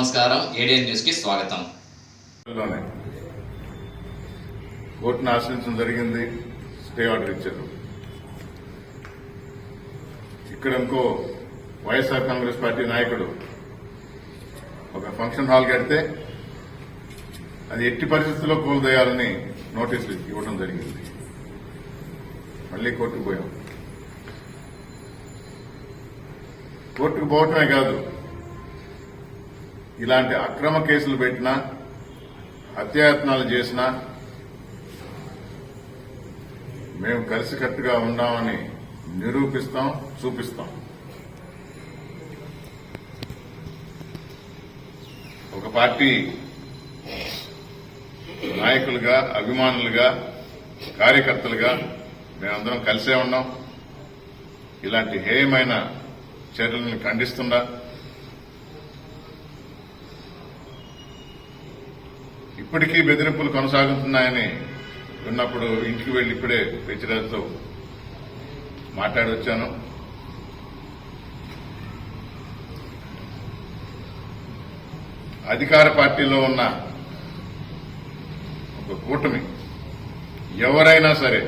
నమస్కారం. ఏడియన్ న్యూస్కి స్వాగతం కోర్టును ఆశ్రయించడం జరిగింది. స్టే ఆర్డర్ ఇచ్చారు. ఇక్కడ ఇంకో వైఎస్ఆర్ కాంగ్రెస్ పార్టీ నాయకుడు ఒక ఫంక్షన్ హాల్ కడితే అది ఎట్టి పరిస్థితుల్లో కూలదోయాలని నోటీసులు ఇవ్వడం జరిగింది. మళ్ళీ కోర్టుకు పోయాం. కోర్టుకు పోవటమే కాదు ఇలాంటి అక్రమ కేసులు పెట్టినా హత్యాయత్నాలు చేసినా మేము కలిసికట్టుగా ఉన్నామని నిరూపిస్తాం చూపిస్తాం. ఒక పార్టీ నాయకులుగా అభిమానులుగా కార్యకర్తలుగా మేమందరం కలిసే ఉన్నాం. ఇలాంటి హేయమైన చర్యలను ఖండిస్తున్నా ఇప్పటికీ బెదిరింపులు కొనసాగుతున్నాయని విన్నప్పుడు ఇంటికి వెళ్ళి ఇప్పుడే పెంచడంతో మాట్లాడి వచ్చాను అధికార పార్టీలో ఉన్న ఒక కూటమి ఎవరైనా సరే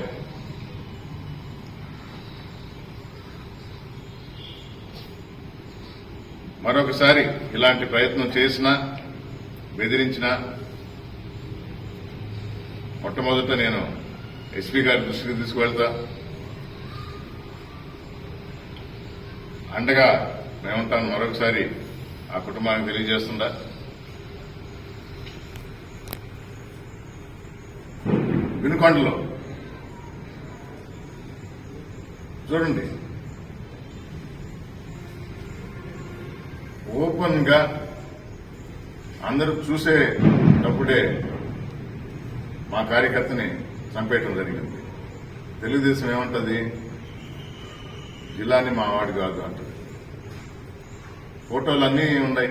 మరొకసారి ఇలాంటి ప్రయత్నం చేసినా బెదిరించినా మొట్టమొదట నేను ఎస్పీ గారి దృష్టికి తీసుకువెళ్తా. అండగా మేముంటాను మరొకసారి ఆ కుటుంబానికి తెలియజేస్తుందా వినుకొండలో. చూడండి. ఓపెన్గా అందరూ చూసేటప్పుడే మా కార్యకర్తని చంపేయటం జరిగింది. తెలుగుదేశం ఏమంటుంది? జిల్లాని మా వాడు కాదు అంటది. ఫోటోలు అన్నీ ఉన్నాయి.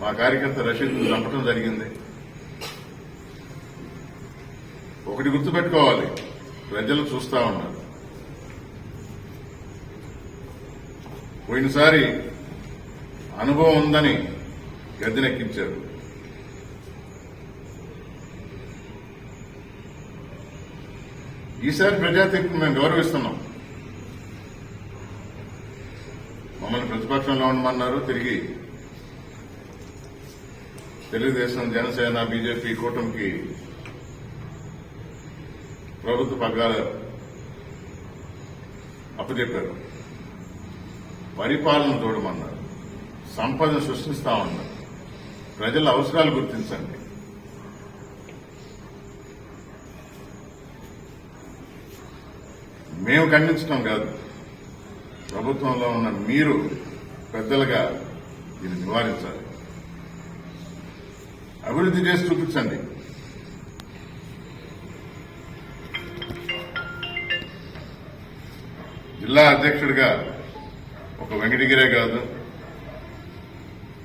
మా కార్యకర్త రషీద్ చంపటం జరిగింది. ఒకటి గుర్తుపెట్టుకోవాలి. ప్రజలు చూస్తా ఉన్నారు. పోయినసారి అనుభవం ఉందని గద్దెనెక్కించారు. ఈసారి ప్రజా తీర్పు మేము గౌరవిస్తున్నాం. మమ్మల్ని ప్రతిపక్షంలో ఉండమన్నారు తిరిగి తెలుగుదేశం జనసేన బీజేపీ కూటమికి ప్రభుత్వ పగ్గాలు అప్పచెప్పారు. పరిపాలన చూడమన్నారు. సంపద సృష్టిస్తామన్నారు. ప్రజల అవసరాలు గుర్తించండి. మేము ఖండించడం కాదు. ప్రభుత్వంలో ఉన్న మీరు పెద్దలుగా దీన్ని నివారించాలి. అభివృద్ధి చేసి చూపించండి. జిల్లా అధ్యక్షుడిగా ఒక వెంకటగిరే కాదు.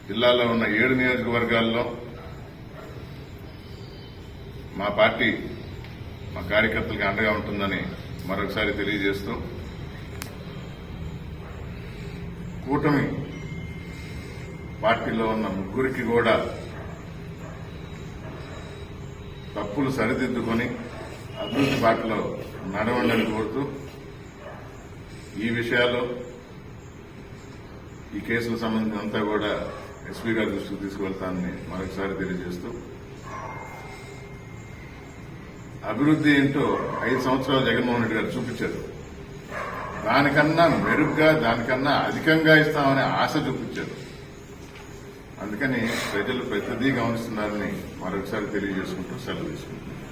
జిల్లాలో ఉన్న ఏడు నియోజకవర్గాల్లో మా పార్టీ మా కార్యకర్తలకు అండగా ఉంటుందని మరొకసారి తెలియజేస్తూ కూటమి పార్టీలో ఉన్న ముగ్గురికి కూడా తప్పులు సరిదిద్దుకొని అభివృద్ధి బాటలో నడవండి కోరుతూ ఈ విషయాల్లో ఈ కేసులకు సంబంధించినంతా కూడా ఎస్పీ గారి దృష్టికి తీసుకువెళ్తానని మరొకసారి తెలియజేస్తూ అభివృద్ధి ఏంటో ఐదు సంవత్సరాలు జగన్మోహన్ రెడ్డి గారు చూపించారు. దానికన్నా మెరుగ్గా దానికన్నా అధికంగా ఇస్తామనే ఆశ చూపించారు. అందుకని ప్రజలు ప్రతిదీ గమనిస్తున్నారని మరొకసారి తెలియజేసుకుంటూ సెలవు తీసుకుంటున్నారు